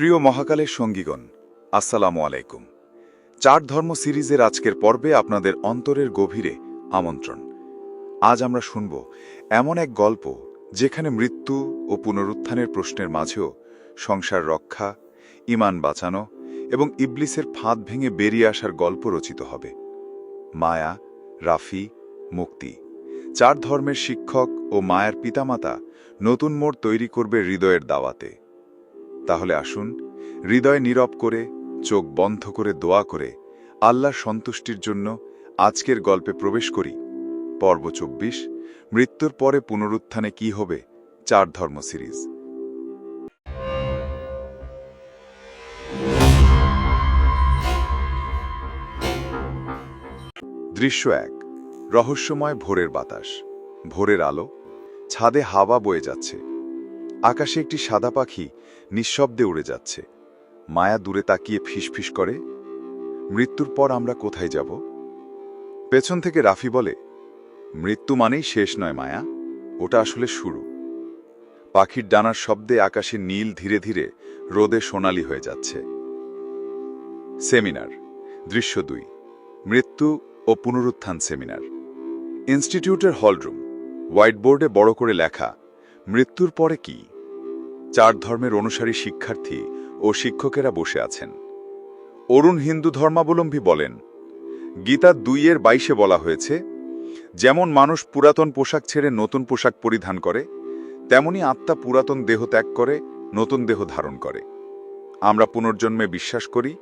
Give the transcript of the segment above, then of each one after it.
প্রিয় মহাকালের সঙ্গীগণ, আসসালামু আলাইকুম। চার ধর্ম সিরিজের আজকের পর্বে আপনাদের অন্তরের গভীরে আমন্ত্রণ। আজ আমরা শুনব এমন এক গল্প যেখানে মৃত্যু ও পুনরুত্থানের প্রশ্নের মাঝেও সংসার রক্ষা, ইমান বাঁচানো এবং ইবলিসের ফাঁদ ভেঙে বেরিয়ে আসার গল্প রচিত হবে। মায়া, রাফি, মুক্তি। চার ধর্মের শিক্ষক ও মায়ের পিতামাতা নতুন মোড় তৈরি করবে হৃদয়ের দাওয়াতে। তাহলে আসুন, হৃদয় নীরব করে, চোখ বন্ধ করে দোয়া করে আল্লাহর সন্তুষ্টির জন্য আজকের গল্পে প্রবেশ করি। পর্ব চব্বিশ, মৃত্যুর পরে পুনরুত্থানে কি হবে? চার ধর্ম সিরিজ। দৃশ্য এক, রহস্যময় ভোরের বাতাস। ভোরের আলো, ছাদে হাওয়া বয়ে যাচ্ছে। আকাশে একটি সাদা পাখি নিঃশব্দে উড়ে যাচ্ছে। মায়া দূরে তাকিয়ে ফিসফিস করে, মৃত্যুর পর আমরা কোথায় যাব? পেছন থেকে রাফি বলে, মৃত্যু মানেই শেষ নয় মায়া, ওটা আসলে শুরু। পাখির ডানার শব্দে আকাশে নীল ধীরে ধীরে রোদে সোনালি হয়ে যাচ্ছে। সেমিনার, দৃশ্য দুই, মৃত্যু ও পুনরুত্থান সেমিনার। ইনস্টিটিউটের হলরুম হোয়াইট বোর্ডে বড় করে লেখা মৃত্যুর পরে কি? চার ধর্মের অনুসারী শিক্ষার্থী ও শিক্ষকেরা বসে আছেন। অরুণ হিন্দু ধর্মাবলম্বী বলেন, গীতা দুইয়ের বাইশে বলা হয়েছে, যেমন মানুষ পুরাতন পোশাক ছেড়ে নতুন পোশাক পরিধান করে, তেমনি আত্মা পুরাতন দেহ ত্যাগ করে, নতুন দেহ ধারণ করে। আমরা পুনর্জন্মে বিশ্বাস করি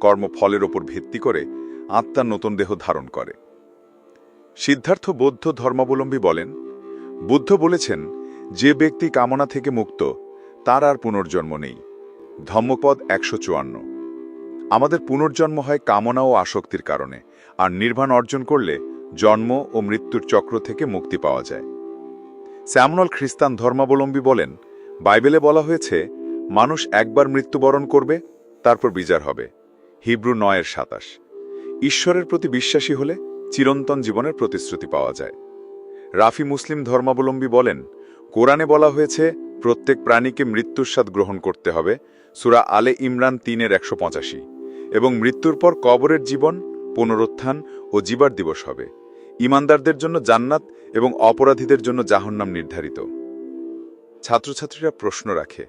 কর্মফলের ওপর ভিত্তি করে আত্মা নতুন দেহ ধারণ করে। সিদ্ধার্থ বৌদ্ধ ধর্মাবলম্বী বলেন, বুদ্ধ বলেছেন যে ব্যক্তি কামনা থেকে মুক্ত, তার আর পুনর্জন্ম নেই। ধম্মপদ একশো চুয়ান্ন। আমাদের পুনর্জন্ম হয় কামনা ও আসক্তির কারণে, আর নির্বাণ অর্জন করলে জন্ম ও মৃত্যুর চক্র থেকে মুক্তি পাওয়া যায়। স্যামনল খ্রিস্টান ধর্মাবলম্বী বলেন, বাইবেলে বলা হয়েছে, মানুষ একবার মৃত্যুবরণ করবে, তারপর বিচার হবে। হিব্রু নয়ের সাতাশ। ঈশ্বরের প্রতি বিশ্বাসী হলে চিরন্তন জীবনের প্রতিশ্রুতি পাওয়া যায়। রাফি মুসলিম ধর্মাবলম্বী বলেন কোরআনে বলা হয়েছে, প্রত্যেক প্রাণীকে মৃত্যুর স্বাদ গ্রহণ করতে হবে, সুরা আলে ইমরান তিনের একশো পঁচাশি। এবং মৃত্যুর পর কবরের জীবন, পুনরুত্থান ও জীবার দিবস হবে। ইমানদারদের জন্য জান্নাত এবং অপরাধীদের জন্য জাহন্নাম নির্ধারিত। ছাত্রছাত্রীরা প্রশ্ন রাখে,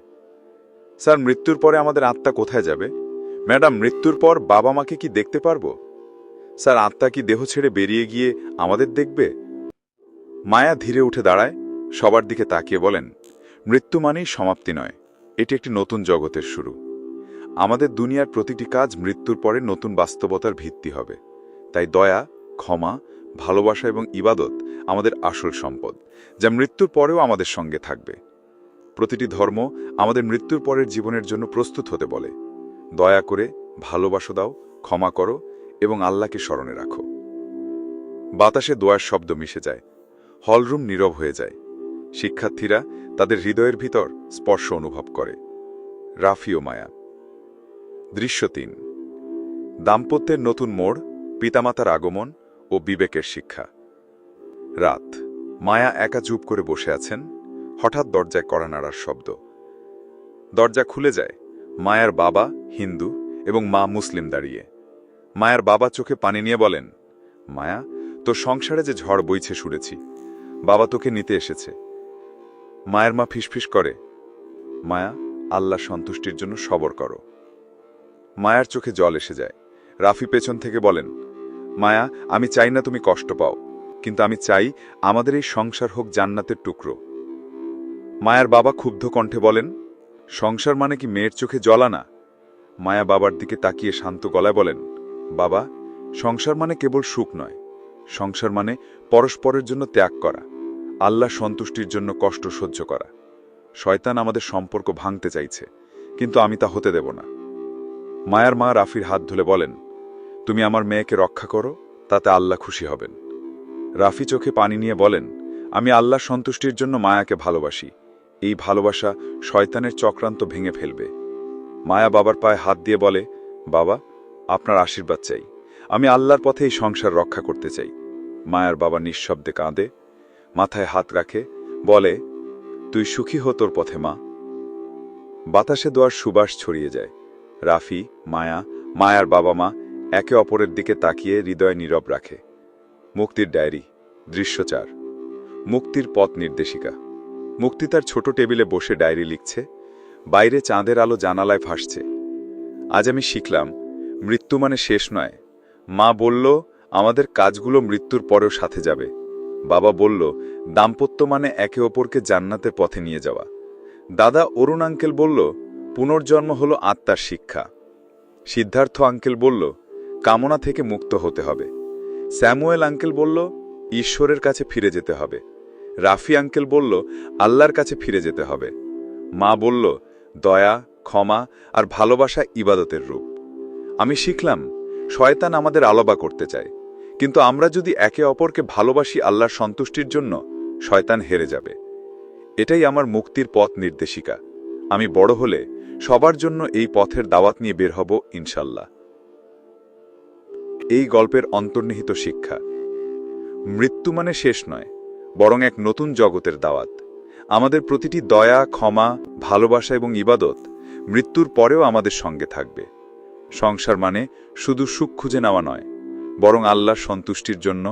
স্যার, মৃত্যুর পরে আমাদের আত্মা কোথায় যাবে? ম্যাডাম, মৃত্যুর পর বাবা মাকে কি দেখতে পারব? স্যার, আত্মা কি দেহ ছেড়ে বেরিয়ে গিয়ে আমাদের দেখবে? মায়া ধীরে উঠে দাঁড়ায় সবার দিকে তাকিয়ে বলেন, মৃত্যু মানেই সমাপ্তি নয়, এটি একটি নতুন জগতের শুরু। আমাদের দুনিয়ার প্রতিটি কাজ মৃত্যুর পরে নতুন বাস্তবতার ভিত্তি হবে। তাই দয়া, ক্ষমা, ভালোবাসা এবং ইবাদত আমাদের আসল সম্পদ, যা মৃত্যুর পরেও আমাদের সঙ্গে থাকবে। প্রতিটি ধর্ম আমাদের মৃত্যুর পরের জীবনের জন্য প্রস্তুত হতে বলে। দয়া করে ভালোবাসো দাও, ক্ষমা করো এবং আল্লাহকে স্মরণে রাখো। বাতাসে দোয়ার শব্দ মিশে যায়, হলরুম নীরব হয়ে যায়। শিক্ষার্থীরা তাদের হৃদয়ের ভিতর স্পর্শ অনুভব করে। রাফিও মায়া। দৃশ্য তিন। দাম্পত্যের নতুন মোড়, পিতামাতার আগমন ও বিবেকের শিক্ষা। রাত। মায়া একা চুপ করে বসে আছেন, হঠাৎ দরজায় কড়া নাড়ার শব্দ। দরজা খুলে যায়, মায়ার বাবা, হিন্দু এবং মা মুসলিম দাঁড়িয়ে। মায়ার বাবা চোখে পানি নিয়ে বলেন, মায়া, তোর সংসারে যে ঝড় বইছে শুনেছি। বাবা তোকে নিতে এসেছে। মায়ের মা ফিসফিস করে। মায়া, আল্লাহ সন্তুষ্টির জন্য সবর করো। মায়ার চোখে জল এসে যায়। রাফি পেছন থেকে বলেন, মায়া, আমি চাই না তুমি কষ্ট পাও, কিন্তু আমি চাই আমাদের এই সংসার হোক জান্নাতের টুকরো। মায়ার বাবা ক্ষুব্ধ কণ্ঠে বলেন, সংসার মানে কি মেয়ের চোখে জলা না মায়া বাবার দিকে তাকিয়ে শান্ত গলায় বলেন, বাবা, সংসার মানে কেবল সুখ নয়। সংসার মানে পরস্পরের জন্য ত্যাগ করা। আল্লাহ সন্তুষ্টির জন্য কষ্ট সহ্য করা। শয়তান আমাদের সম্পর্ক ভাঙতে চাইছে, কিন্তু আমি তা হতে দেব না। মায়ার মা রাফির হাত ধুলে বলেন, তুমি আমার মেয়েকে রক্ষা করো, তাতে আল্লাহ খুশি হবেন। রাফি চোখে পানি নিয়ে বলেন, আমি আল্লাহ সন্তুষ্টির জন্য মায়াকে ভালোবাসি। এই ভালোবাসা শয়তানের চক্রান্ত ভেঙে ফেলবে। মায়া বাবার পায়ে হাত দিয়ে বলে, বাবা, আপনার আশীর্বাদ চাই। আমি আল্লাহর পথে এই সংসার রক্ষা করতে চাই। মায়ার বাবা নিঃশব্দে কাঁদে মাথায় হাত রাখে, বলে, তুই সুখী হো তোর পথে, মা। বাতাসে দোয়ার সুবাস ছড়িয়ে যায়। রাফি, মায়া, মায়ার বাবা মা একে অপরের দিকে তাকিয়ে হৃদয় নীরব রাখে। মুক্তির ডায়েরি, দৃশ্যচার। মুক্তির পথ নির্দেশিকা। মুক্তি তার ছোট টেবিলে বসে ডায়েরি লিখছে, বাইরে চাঁদের আলো জানালায় ভাসছে। আজ আমি শিখলাম, মৃত্যু মানে শেষ নয়। মা বলল, আমাদের কাজগুলো মৃত্যুর পরেও সাথে যাবে। বাবা বলল, দাম্পত্য মানে একে অপরকে জান্নাতের পথে নিয়ে যাওয়া। দাদা অরুণ আঙ্কেল বলল, পুনর্জন্ম হলো আত্মার শিক্ষা। সিদ্ধার্থ আঙ্কেল বলল, কামনা থেকে মুক্ত হতে হবে। স্যামুয়েল আঙ্কেল বলল, ঈশ্বরের কাছে ফিরে যেতে হবে। রাফি আঙ্কেল বলল, আল্লাহর কাছে ফিরে যেতে হবে। মা বলল, দয়া, ক্ষমা আর ভালোবাসা ইবাদতের রূপ। আমি শিখলাম, শয়তান আমাদের আলবা করতে চায়। কিন্তু আমরা যদি একে অপরকে ভালোবাসি আল্লাহর সন্তুষ্টির জন্য, শয়তান হেরে যাবে। এটাই আমার মুক্তির পথ নির্দেশিকা। আমি বড় হলে সবার জন্য এই পথের দাওয়াত নিয়ে বের হব ইনশাল্লাহ এই গল্পের অন্তর্নিহিত শিক্ষা। মৃত্যু মানে শেষ নয়, বরং এক নতুন জগতের দাওয়াত। আমাদের প্রতিটি দয়া, ক্ষমা, ভালোবাসা এবং ইবাদত মৃত্যুর পরেও আমাদের সঙ্গে থাকবে। সংসার মানে শুধু সুখ খুঁজে নেওয়া নয় বরং আল্লাহর সন্তুষ্টির জন্য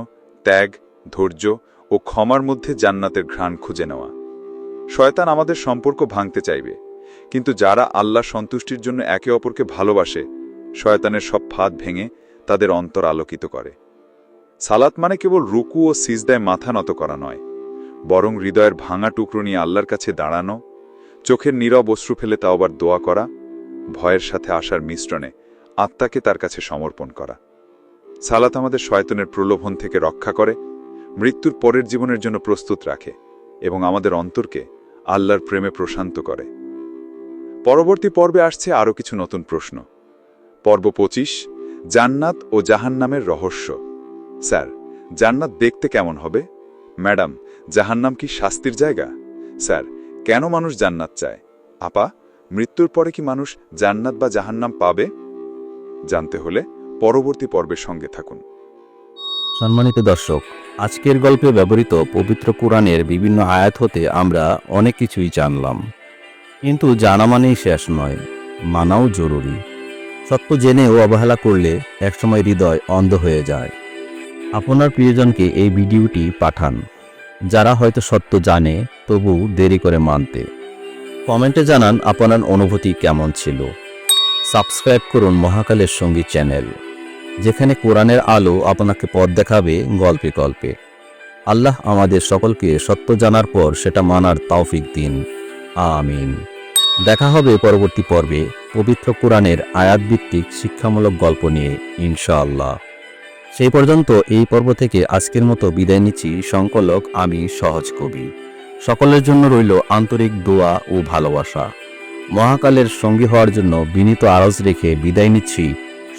ত্যাগ, ধৈর্য ও ক্ষমার মধ্যে জান্নাতের ঘ্রাণ খুঁজে নেওয়া। শয়তান আমাদের সম্পর্ক ভাঙতে চাইবে, কিন্তু যারা আল্লাহর সন্তুষ্টির জন্য একে অপরকে ভালোবাসে, শয়তানের সব ফাঁদ ভেঙে তাদের অন্তর আলোকিত করে। সালাত মানে কেবল রুকু ও সিজদায় মাথা নত করা নয়, বরং হৃদয়ের ভাঙা টুকরো নিয়ে আল্লাহর কাছে দাঁড়ানো, চোখের নীরব অশ্রু ফেলে তা আবার দোয়া করা, ভয়ের সাথে আসার মিশ্রণে আত্মাকে তার কাছে সমর্পণ করা। সালাত আমাদের শয়তনের প্রলোভন থেকে রক্ষা করে, মৃত্যুর পরের জীবনের জন্য প্রস্তুত রাখে এবং আমাদের অন্তরকে আল্লাহর প্রেমে প্রশান্ত করে। পরবর্তী পর্বে আসছে আরও কিছু নতুন প্রশ্ন। পর্ব পঁচিশ, জান্নাত ও জাহান্নামের রহস্য। স্যার, জান্নাত দেখতে কেমন হবে? ম্যাডাম, জাহান্নাম কি শাস্তির জায়গা? স্যার, কেন মানুষ জান্নাত চায়? আপা, মৃত্যুর পরে কি মানুষ জান্নাত বা জাহান্নাম পাবে? জানতে হলে পরবর্তী পর্বের সঙ্গে থাকুন। সম্মানিত দর্শক, আজকের গল্পে ব্যবহৃত পবিত্র কোরআনের বিভিন্ন আয়াত হতে আমরা অনেক কিছুই জানলাম। কিন্তু জানা মানেই শেষ নয়, মানাও জরুরি। সত্য জেনেও অবহেলা করলে একসময় হৃদয় অন্ধ হয়ে যায়। আপনার প্রিয়জনকে এই ভিডিওটি পাঠান, যারা হয়তো সত্য জানে, তবু দেরি করে মানতে। কমেন্টে জানান আপনার অনুভূতি কেমন ছিল। সাবস্ক্রাইব করুন মহাকালের সঙ্গী চ্যানেল। যেখানে কোরআনের আলো আপনাকে পথ দেখাবে গল্পে গল্পে। আল্লাহ আমাদের সকলকে সত্য জানার পর সেটা মানার তৌফিক দিন। আমিন। দেখা হবে পরবর্তী পর্বে পবিত্র কোরআনের আয়াতভিত্তিক শিক্ষামূলক গল্প নিয়ে, ইনশাআল্লাহ। সেই পর্যন্ত এই পর্ব থেকে আজকের মতো বিদায় নিচ্ছি। সংকলক আমি সহজ কবি। সকলের জন্য রইল আন্তরিক দোয়া ও ভালোবাসা। মহাকালের সঙ্গী হওয়ার জন্য বিনীত আরজ রেখে বিদায় নিচ্ছি।